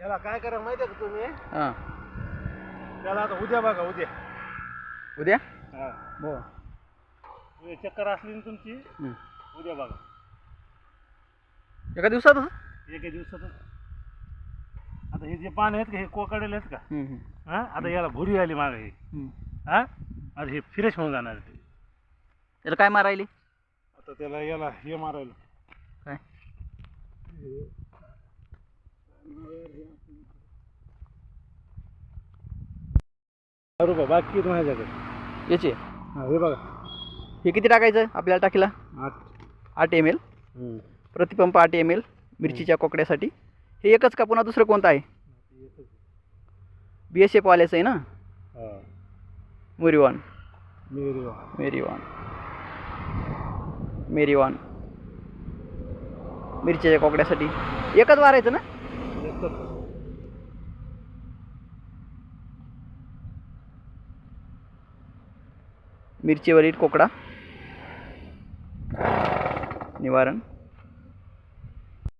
याला काय करा माहिती आहे का तुम्ही? हां. त्याला आता उद्या बघा उद्या. उद्या? हा. हो उद्या चक्कर असली ना तुमची हं. उद्या बघा. एका दिवसातच? एका दिवसातच. आता हे जे पान आहेत का हे कोकडले आहेत का? हं, आता याला भुरी आली मागे हे. हं. हा? आता हे फ्रेश होऊन जाणार ते. त्याला काय मारायली? आता त्याला याला हे मारायला. काय? रुपये बाकी किती माझ्याकडे याचे? हा हे बघा. हे किती टाकायचं आपल्याला टाकीला? आठ. आठ एम एल हम्म. प्रतिपंप आठ एम एल मिरचीच्या कोकड्यासाठी. हे एकच का पुन्हा दुसरं कोणतं आहे? बी एस एफ वाल्याचं आहे ना? हा. मुरिवान मिरी मेरीवान मेरीवान मिरचीच्या कोकड्यासाठी. एकच मारायचं ना? एकच. मिरचीवरील कोकडा. निवारण.